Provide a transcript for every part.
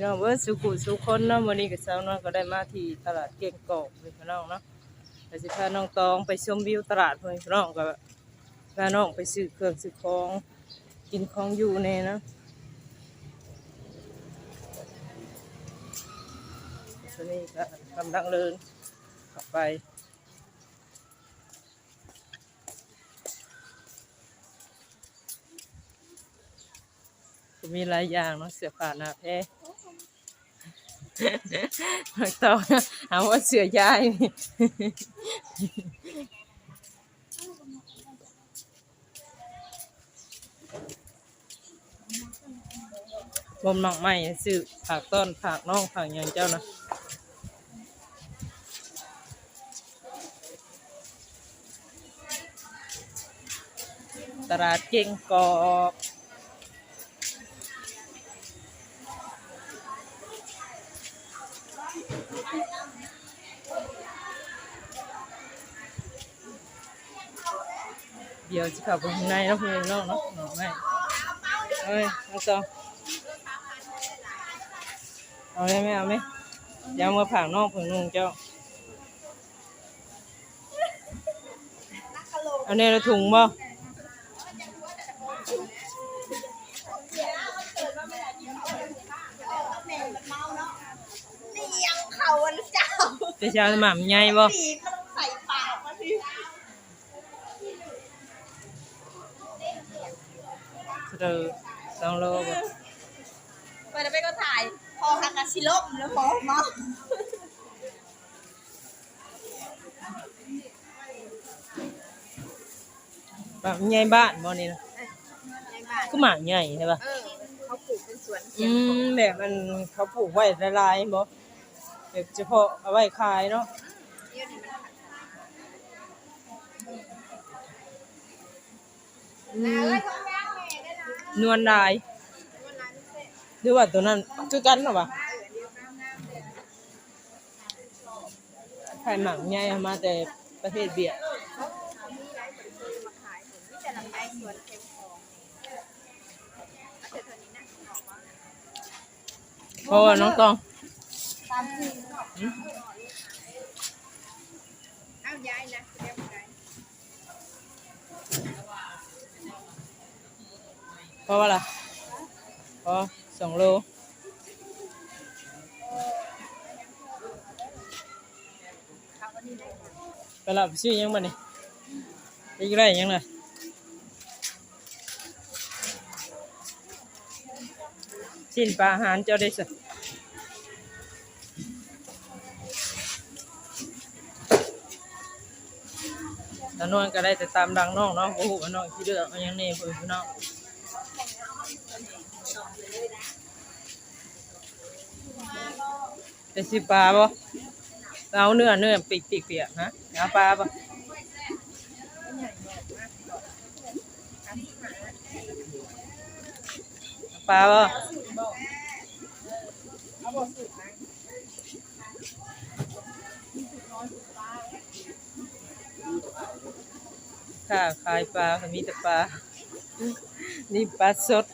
พี่น้องเบิร์สุขุสุคนเนาะวันนี้กับสาวน้อยก็ได้มาที่ตลาดเก่งกอกเลยพี่น้องเนาะไปสิพาน้องตองไปชมวิวตลาดเพื่อนพี่น้องก็พาน้องไปซื้อเครื่องซื้อของกินของอยู่เน่เนะตอนนี้ก็กำลังเดินกลับไปก็มีหลายอย่างเนาะเสื้อผ้าหน้าแพ้ ต่อเอาว่าเสือยายนี่บมหนักใหม่ซื้อผักต้นผักน้องผักอย่างเจ้านะตลาดเก่งกอก เดี๋ยวจะเข้าไปข้างในเนาะเพื่อนเนาะหน่อไม่เอ้ยเอาต่อเอาไหมไม่เอาไหมยวเอามาผ่างนอกผึ่งนุ่งเจ้าเอาเนี่ยละถุงบ่นี่ยังเขาวันเจ้าจะจะเอาหม่ำใหญ่บ่ ปีกมันใส่ปากมาที เออสองโลบ่ไปแล้วไปก็ถ่าย พอฮักกาชิลบแล้วพอเมาหม่ำใหญ่บ้านบ่นี่นะในบ้านก็หม่ำใหญ่ใช่ปะเออเขาปลูกเป็นสวนอืมแบบมันเขาปลูกไว้หลายๆบ่แบบเฉพาะเอาไว้ขายเนาะเดี๋ยวนี้มันอืนะมเอ้ย นวลลายหรือว่าตัวนั้นคือกันหรอวะเออเดี๋ยวน้ำน้ำเสร็จไข่หมักใหญ่มาแต่ประเทศเบียดเขามีหลายน้องตออกมานะเพราะว่าน้องตอง ตามที่เอาย้ายนะเรียบร้อย เพ ราะว่าล่ะเพราะสองโลไปรับชื่อยังมาเนี่ยไปกี่ไรยังเลยสิ้นปลาอาหารเจ้าได้สิแล้วนวลก็ได้แต่ตามดังน้องเนาะโอ้โหน้องที่เดือดเอายังนี่เพื่อนน้อง จะสิปลาบ่เอาเนื้อเนื้อปีกปีกเปียกฮะเอาปลาบ่ปลาบ่ค่ะขายปลาก็มีแต่ปลา นี่ปลาสด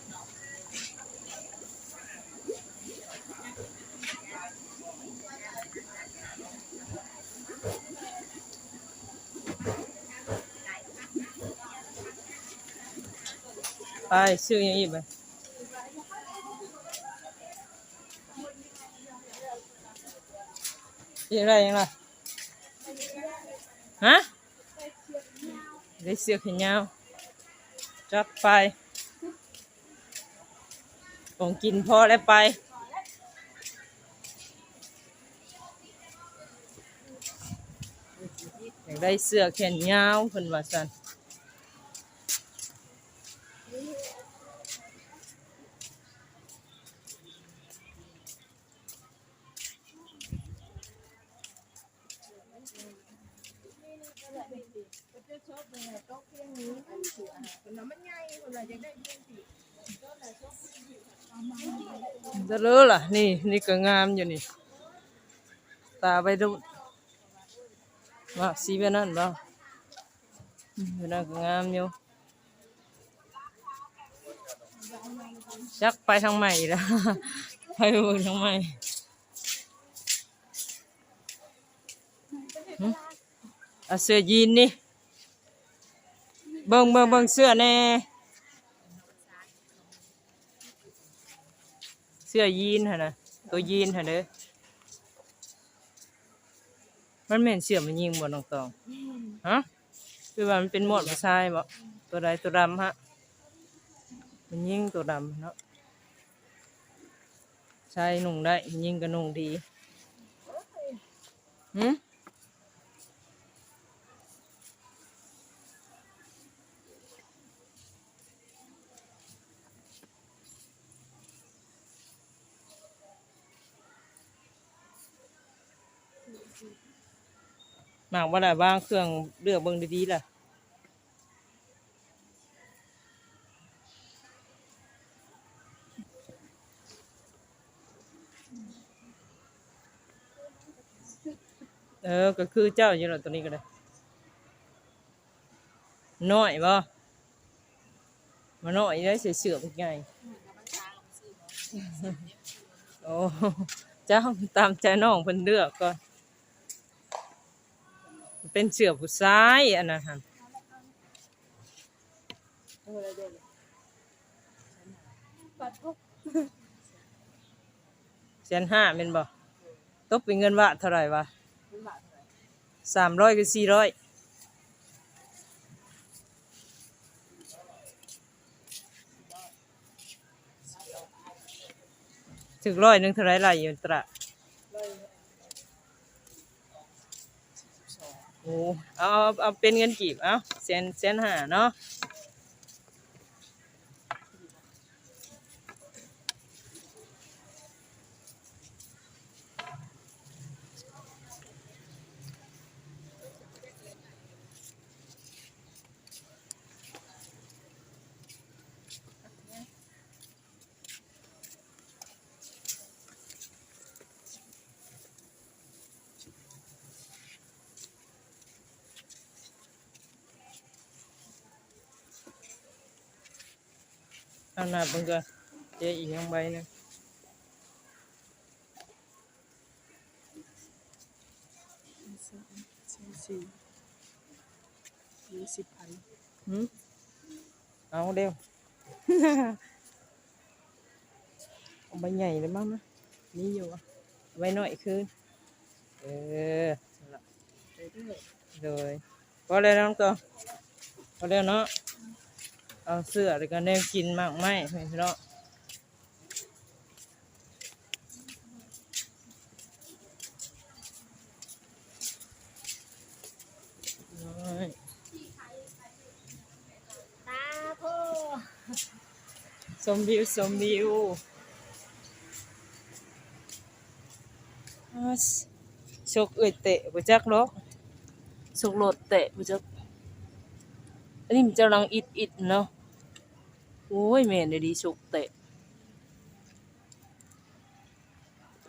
ซื้อยังอีกไปยังไรยังไงฮะได้เสื้อแขนยาวจัดไปของกินพอแล้วไปอยากได้เสื้อแขนยาวเพิ่นว่าซั่น จะเลอะล่ะนี่นี่ก็งามอยู่นี่ตาไปดูว่าสีแบบนั้นบ่อืมแบบนั้นก็งามอยู่จักไปทางใหม่แล้ว ไป เบิ่งทำไมหึเอาเสื้อยีนนี่เบิ่งเบิ่งเบิ่งเสื้อแน่ เสื้อยีนหั่นน่ะตัวยีนหั่นเด้อมันแม่นเสื้อมันยิงบ่น้องตองฮะคือว่ามันเป็นหมวดผู้ชายบ่ตัวใดตัวดำฮะ มันยิงตัวดำเนาะใช่นุ่งได้ยิงก็นุ่งดีหืม หมากว่าอะไรบ้างเครื่องเลือกเบิ่งดีๆล่ะเออ ก็คือเจ้าอยู่แล้วตัวนี้ก็ได้น้อยบ่มาน้อยได้เสือเสือพวกใหญ่โอ้เจ้าตามใจน้องเพิ่นเลือกก่อน เป็นเสือผู้ชายอันนั้นหั่นแสนห้าเป็นบ่ตกเป็นเงินวะเท่าไหร่วะสามร้อยกับสี่ร้อยถึงร้อยหนึ่งเท่าไรล่ะอยู่ตระ โอ้เอาเอาเป็นเงินกีบเอาแสนแสนห้าเนาะ อาหน้าเบิ่งก่อนเจ๊อีกยังใบหนึงสี่ยี่สิบพันหืมเอาเร็วเอาใบใหญ่เลยมั้งนะนี่อยู่อะใบหน่อยคืนเออนั่นล่ะไปเรื่อยเลยพอแล้วน้องตัวพอแล้วเนาะ เอาเสื้อแล้วก็แนวกินมากไหมพี่เนาะน้อยตาโพสมวิวสมวิวสชกเอ่ยเตะบ่จักหรอกชกโลดเตะบ่จักอันนี้มันจะลังอิดอิดเนาะ โอ้ยแม่นได้ดีชกเตะ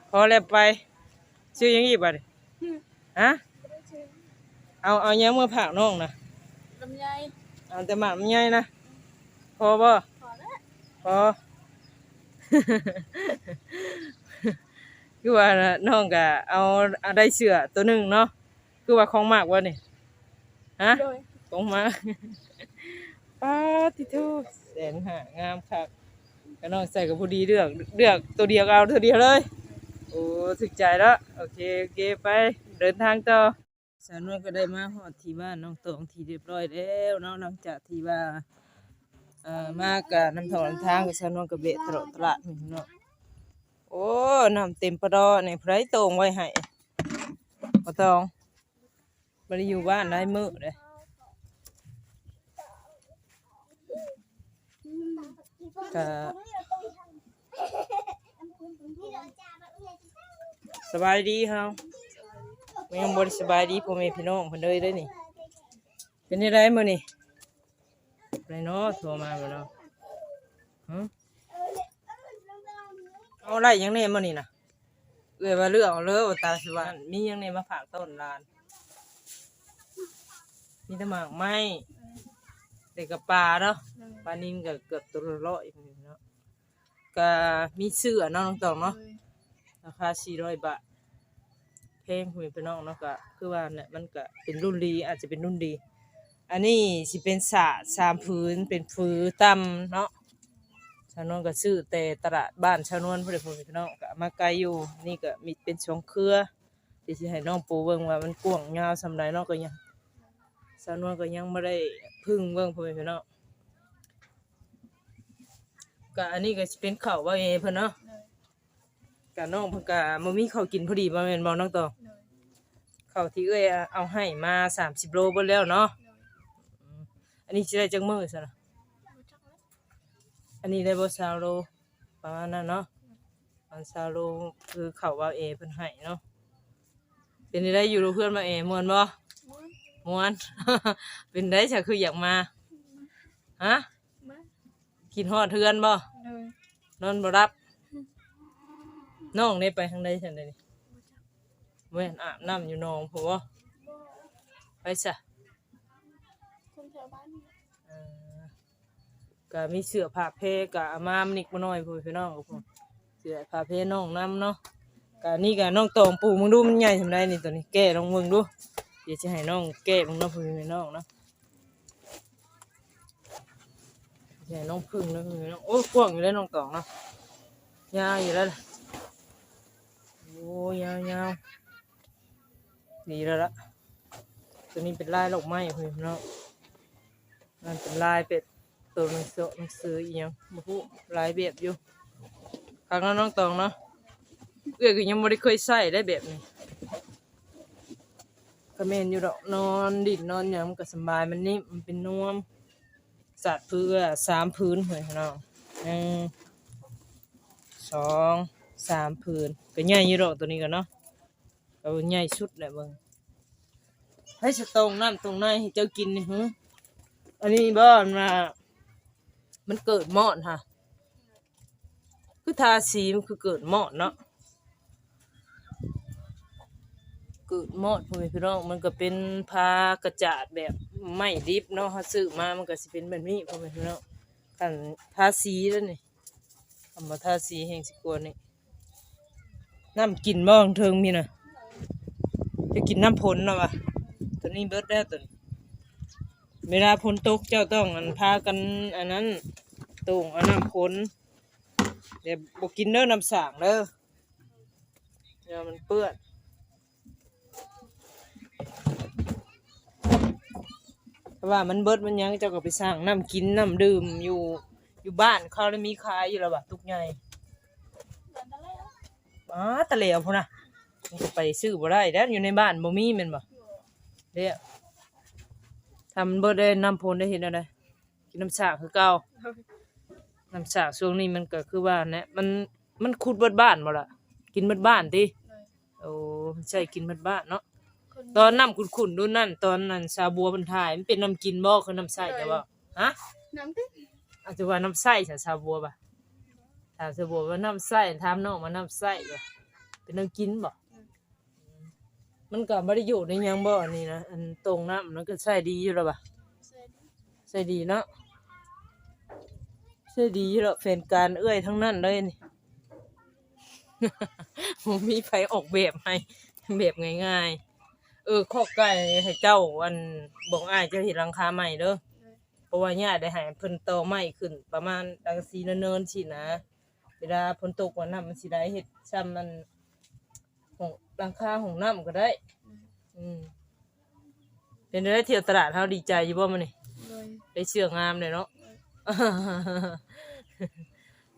พอแล้วไป ซื้อหยังอีกบัดนี้ฮะ เอาเอาหยังมาผักน้องนะลำไยเอาแต่หมากมันใหญ่นะ พอบ่พอแล้วพอคือว่าน่ะน้องก็เอาเอาได้เสื้อตัวหนึ่งเนาะคือว่าของมากวะนี่ฮะโดยของมากป้าติทู แสนหางามคักก็น้องใส่กับผู้ดีเลือกเลือกตัวเดียวก็เอาตัวเดียวเลยโอ้ถึกใจแล้วโอเคโอเคไปเดินทางต่อสาวนวลก็ได้มาฮอดที่บ้านน้องตองที่เรียบร้อยแล้วนาะหลังจากที่ว่าเอ่อมากกะน้ำทองน้ำทางกับฉันว่ากับเบะตลอดตลาดนี่เนาะโอ้น้ำเต็มปะดอในไผรตรงไว้ให้บ่ตองบ่ได้อยู่บ้านได้มือเด้ ก็สบายดีเฮาแม่งบ่ได้สบายดีพ่อแม่พี่น้องเพิ่นเลยเด้อนี่ เป็นจังไดมื้อนี่ไรเนาะโทรมาบ่เนาะฮะเอาไรยังเนี่ยมื้อนี่น่ะเอ้ยว่าเลือกเอาเลยว่าตาสิว่ามียังเนี่ยมาฝากต้นลานมีแต่หมากไม้ เด็กกับปลาเนาะปลานินก็เกือบตัวละร้อยพุ่นเนาะกก็มีเสื้อเนาะน้องตองเนาะเลยราคา400บาทแพงคุยพี่น้องเนาะก็คือว่าเนี่ยมันก็เป็นรุ่นดีอาจจะเป็นรุ่นดี อันนี้สิเป็นสาสามพื้นเป็นพื้นต่ำเนาะชาวนวลก็ซื้อแต่ตลาดบ้านชาวนวลพุ่นเด้อพุ่นพี่น้องก็เอามาไกลอยู่นี่ก็มีเป็นช่องเครือที่สิให้น้องปูเบิ่งว่ามันกว้างยาวสำใดเนาะก็ยังชาวนวลก็ยังบ่ได้พึ่งเบิ่งพุ่นพี่น้องก็อันนี้ก็สิเป็นข้าวว่าเอเพิ่นเนาะเลยกะน้องเพิ่นกะบ่มีข้าวกินพอดีบ่แม่นบ่น้องตองเข้าวที่เอ้ยเอาให้มา30โลเบิดแล้วเนาะอันนี้สิได้จักมื้อซะนะรู้จักแล้วอันนี้ได้บ่20โลประมาณนั้นเนาะอัน20โลคือข้าวว่าเอเพิ่นให้เนาะเป็นได้อยู่กับเพื่อนมาเอม่วนบ่ ม้วนม่วน เป็นได้ซะคืออยากมาฮะมากินฮอดเทือนบ่เลยนอนบ่รับน้องได้ไปทางใดซั่นเดยวนี่รู้จักแม่นอาบน้ำอยู่หนองพุ่นบ่บ่ไปซะคนแถวบ้านนี่เอ่อก็มีเสื้อผ้าเพกะอามามนิกมาหน่อยพู้นพี่น้องกับผมเสื้อผ้าเพน้องน้ำเนาะกะนี่กะน้องตองปู่มึงดูมันใหญ่ทำไรนี่ตัวนี้แก้ลองมึงดู เดี๋ยวจะให้น้องแก้มึงเนาะพู้นพี่น้องเนาะให้น้องพึ่งเนาะพี่น้องโอ้กว้างอยู่แล้วน้องตองเนาะยาวอยู่แล้วล่ะโอ้ยยาวยาวดีแล้วละตัวนี้เป็นลายดอกไม้พู้นพี่น้องมันเป็นลายเป็ดตัวหนังสือหนังสืออีหยังบ่ฮู้ลายแบบอยู่ครั้งนั้นน้องตองเนาะเอื้อก็ยังบ่ได้เคยใส่ได้แบบนี้ ก็แม่นอยู่ดอกนอนดินนอนหยังมันก็สบายมันนิ่มมันเป็นนวมสัตว์เพื่อสามพื้นเฮ้ยน้องหนึ่งสองสามพื้นก็ใหญ่อยู่ดอกตัวนี้กันเนาะก็ใหญ่สุดแหละเบิ่งให้สตรงน้ำตรงในให้เจ้ากินนี่หึอันนี้บ้านมามันเกิดหมอดค่ะคือทาสีมันคือเกิดหมอดเนาะ กิดมอดพ่อแม่พี่น้องมันก็เป็นพากระจาดแบบไม่ดิบเนาะเขาซื้อมามันก็สิเป็นแบบนี้พ่อแม่พี่น้องกันทาสีแล้วนี่ทำมาทาสีแห่งสิกวนนี่น้ำกินบ้องเทิงมีนะจะกินน้ำผลเนาะวะตัวนี้เบิดแล้ตัวนี้เวลาฝนตกเจ้าต้องอันพากันอันนั้นตุงอาน้ำพ้นเดี๋ยวบกินเด้อน้ำสางเด้อเดี๋ยวมันเปื้อนเพราะ ว่ามันเบิดมันยังเจ้าก็ไปสร้างน้ำกินน้ำดื่มอยู่อยู่บ้านเขาได้มีขายอยู่แล้วบะทุกใหญ่เดินตะเล่แล้วอ๋อตะเหลวพุ่นน่ะมันก็ไปซื้อบ่ได้แล้วอยู่ในบ้านบ่มีแม่นบ่อยู่เดี๋ยวทำเบิดได้น้ำพ้นได้เห็นอะไรกินน้ำสางคือเก่าเลยน้ำสากช่วงนี้มันก็คือว่าเนี่ยมันมันขุดเบิดบ้านบ่ล่ะกินเบิดบ้านติเลยโอ้ใช่กินเบิดบ้านเนาะคน ตอนน้ำขุ่นๆดูนั่น ตอนนั้นชาบัวมันถ่ายมันเป็นน้ำกินบ่คือน้ำใสแต่ว่าฮะน้ำติ๊กอาจจะว่าน้ำใสใช่ชาบัวป่ะถามชาบัวว่าน้ำใสถามน้องว่าน้ำใสป่ะเป็นน้ำกินบ่มันก็บ่ได้อยู่ในหยังบ่อันนี้นะอันตรงน้ำมันก็ใส่ดีอยู่แล้วป่ะเสร็จใส่ดีเนาะใส่ดีอยู่แล้วแฟนการเอื้อยทั้งนั้นเลยนี่ผมมีไฟออกแบบให้แบบง่ายๆ เออข้อไก่ให้เจ้าอันบอกอ้ายเจะเห็นรังคาใหม่เด้อเลยเพราะว่าญาติได้ให้เพิ่นต่อใหม่ขึ้น ประมาณดังสีเนินๆสินะ เวลาฝนตกว่าน้ำมันสิได้เฮ็ดซ้ำมันของหลังคาของน้ำก็ได้ อืมเป็นได้เที่ยวตลาดเฮาดีใจอยู่บ่มื้อนี้เลยได้เสื้องามเลยเนาะ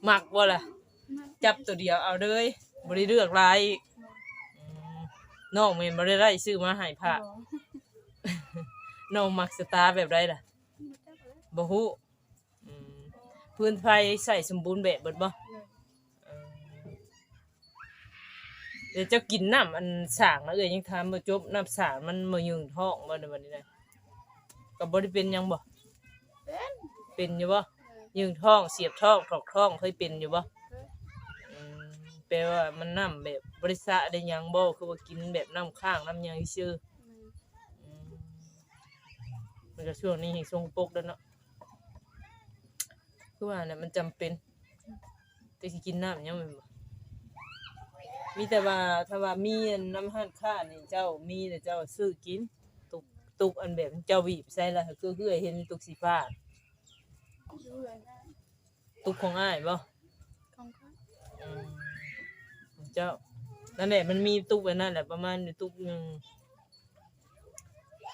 มักบ่ล่ะมาจับตัวเดียวเอาเลยบ่ได้เลือกหลายอีกอืม น้องแม่นบ่ได้ไล่ซื้อมาให้พระบ่น้องมักสตาร์แบบไรล่ะรู้จักแล้วบ่ฮู้อืมพื้นไฟใส่สมบูรณ์แบบเบิดบ่เลยเออเดี๋ยวเจะกินน้ำอันสางนะเอ้ยยังทำบ่จบน้ำสางมันมายึงท้องบ่ในวันนี้นะก็บ่ได้เป็นหยังบ่เป็นเป็นอยู่บ่เลยยึงท้องเสียบท้องถอกท้องเคยเป็นอยู่บ่เลยอืม แปลว่ามันน้ำแบบบริษะได้หยังบ่คือว่ากินแบบน้ำข้างน้ำหยังซื่อเลยอืมมันก็ช่วงนี้ให้ทรงปกแล้วเนาะคือว่าเนี่ยมันจำเป็นจะสิกินน้ำยังแม่นบ่มีแต่ว่าถ้าว่ามีอันน้ำหั่นค่านี่เจ้ามีแต่เจ้าซื้อกิน ตุกตุกอันแบบเจ้าบีบใส่ละคือคือเห็นตุกสีฟ้า ดูเลยนะตุกของอ้ายบ่ ของเขา อืมของ เจ้า นั่นแหละมันมีตุกแบบนั้นแหละประมาณตุกหนึง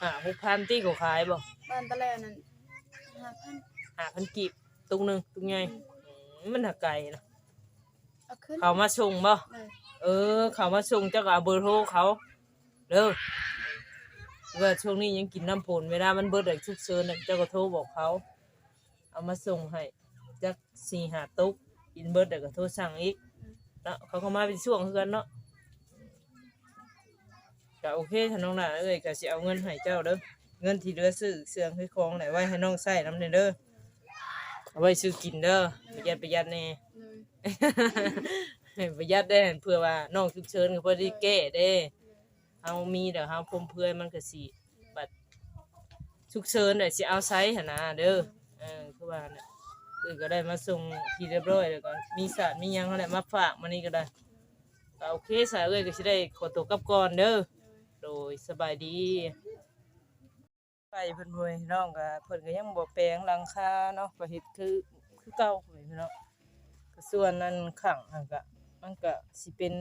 อ่าหกพันที่เขาขายบ่บ้านตะแลนั่นห้าพันห้าพันกีบตุกหนึงตุกใหญ่อืมมันหักไก่นะเอาขึ้นเขามาส่งบ่เลยเออ เขามาส่งเจ้าก็เอาเบอร์โทรเขาเด้อว่าช่วงนี้ยังกินน้ำผลเวลามันเบิดอะไรชุกเชิญน่ะเจ้าก็โทรบอกเขา เอามาส่งให้จักสี่หาตุกกินเบิดเดี๋ยวก็โทรสั่งอีก เนาะเขาก็มาเป็นช่วงคือกันเนาะก็โอเคถ้าน้องหน่าเอ้ยก็สิเอาเงินให้เจ้าเด้อเงินที่เหลือซื้อเสื่องคือของไหนไว้ให้น้องใส่น้ำเนเด้อเอาไว้ซื้อกินเด้อประหยัดประหยัดแน่ เลยประหยัดได้เพื่อว่าน้องฉุกเฉินก็พอได้แก้เด้เฮามีเดี๋ยวเฮาพรมเพื่อนมันก็สิบัดฉุกเฉินได้สิเอาไซส์หนนะเด้อเออคือว่าเนี่ย คือก็ได้มาส่งทีเรียบร้อยแล้วก็มีสารมีหยังนั่นแหละมาฝากมานี่ก็ได้ก็โอเคสายเอ้ยก็สิได้ขอตัวกลับก่อนเด้อโดยสบายดี ไปเพิ่นเว้ยน้องก็เพิ่นก็ยังบ่แปลงหลังคาเนาะก็เฮ็ดคือคือเก่าเว้ยพี่น้องก็ส่วนนั้นข้างหั้นก็มันก็สิเป็น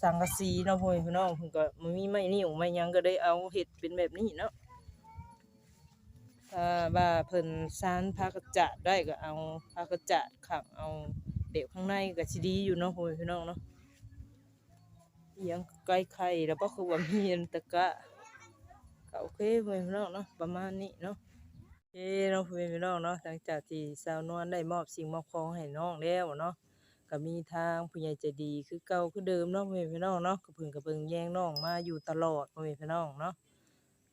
สังกะสีเนาะพ่อแม่พี่น้องเพิ่นก็บ่มีไม้นิ้วไม้หยังก็ได้เอาเฮ็ดเป็นแบบนี้เนาะ ถ้าว่าเพิ่นซานผ้ากระจาดได้ก็เอาผ้ากระจาดขังเอาเด็กข้างในก็สิดีอยู่เนาะพ่อแม่พี่น้องเนาะยังไก่ไข่แล้วก็คือว่ามีอันตะกะก็โอเคพ่อแม่พี่น้องเนาะประมาณนี้เนาะเอ้เนาะพ่อแม่พี่น้องเนาะหลังจากที่สาวนวลได้มอบสิ่งมอบของให้น้องแล้วเนาะก็มีทางผู้ใหญ่ใจดีคือเก่าคือเดิมเนาะพ่อแม่พี่น้องเนาะก็เพิ่งก็เพิ่งแย่งน้องมาอยู่ตลอดพ่อแม่พี่น้องเนาะ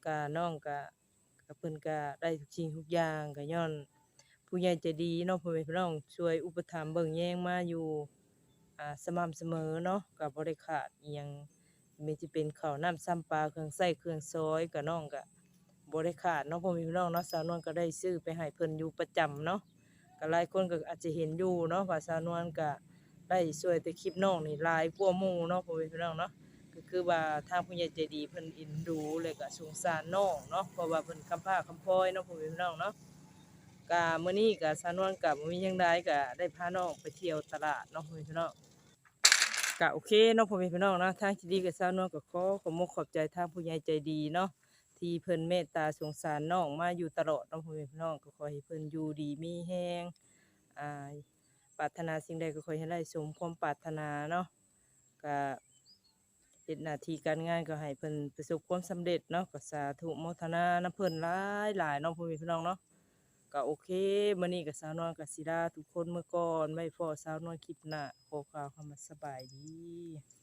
ก็น้องก็ ก็เพิ่นก็ได้ทุกสิ่งทุกอย่างก็ย้อน ผู้ใหญ่ใจดีเนาะพ่อแม่พี่น้องช่วยอุปถัมภ์เบิ่งแย่งมาอยู่อ่าสม่ำเสมอเนาะก็บ่ได้ขาดอิหยังไม่สิเป็นข้าวน้ำซ้ำปลาเครื่องใช้เครื่องซอยก็น้องก็บริขาดเนาะพ่อแม่พี่น้องเนาะสาวนวลก็ได้ซื้อไปให้เพิ่นอยู่ประจำเนาะก็หลายคนก็อาจจะเห็นอยู่เนาะว่าสาวนวลก็ได้ช่วยแต่คลิปน้องนี่หลายกว่าหมู่เนาะพ่อแม่พี่น้องเนาะ คือว่าทางผู้ใหญ่ใจดีเพิ่นอ็นดูแล้วก็สงสารน้องเนาะเพราะว่าเพิ่นคำพ้าคำพ้อยเนาะพ่อแม่พี่น้องเนาะก็มื้อนี้ก็สานวลก็บ่มีหยังใดก็ได้พาน้องไปเที่ยวตลาดเนาะพ่อแม่พี่น้องก็โอเคเนาะพ่อแม่พี่น้องนะทางที่ดีกับสานวลก็ขอขอบมกขอบใจทางผู้ใหญ่ใจดีเนาะที่เพิ่นเมตตาสงสารน้องมาอยู่ตลอดเน้องพ่อแม่พี่น้องก็ขอให้เพิ่นอยู่ดีมีแฮงอ่าปรารถนาสิ่งใดก็ขอให้ได้สมความปรารถนาเนาะก็เฮ็ดหน้าที่การงานก็ให้เพิ่นประสบความสำเร็จเนาะก็สาธุโมทนานํเพิ่นหลายหลายๆเน้องพ่อแม่พี่น้องเนาะก็โอเคมื้อนี้ก็สาวน้อยก็สิลาทุกคนเมื่อก่อนไว้พอสาวน้อยคลิปหน้าขอกล่าวคำว่าสบายดี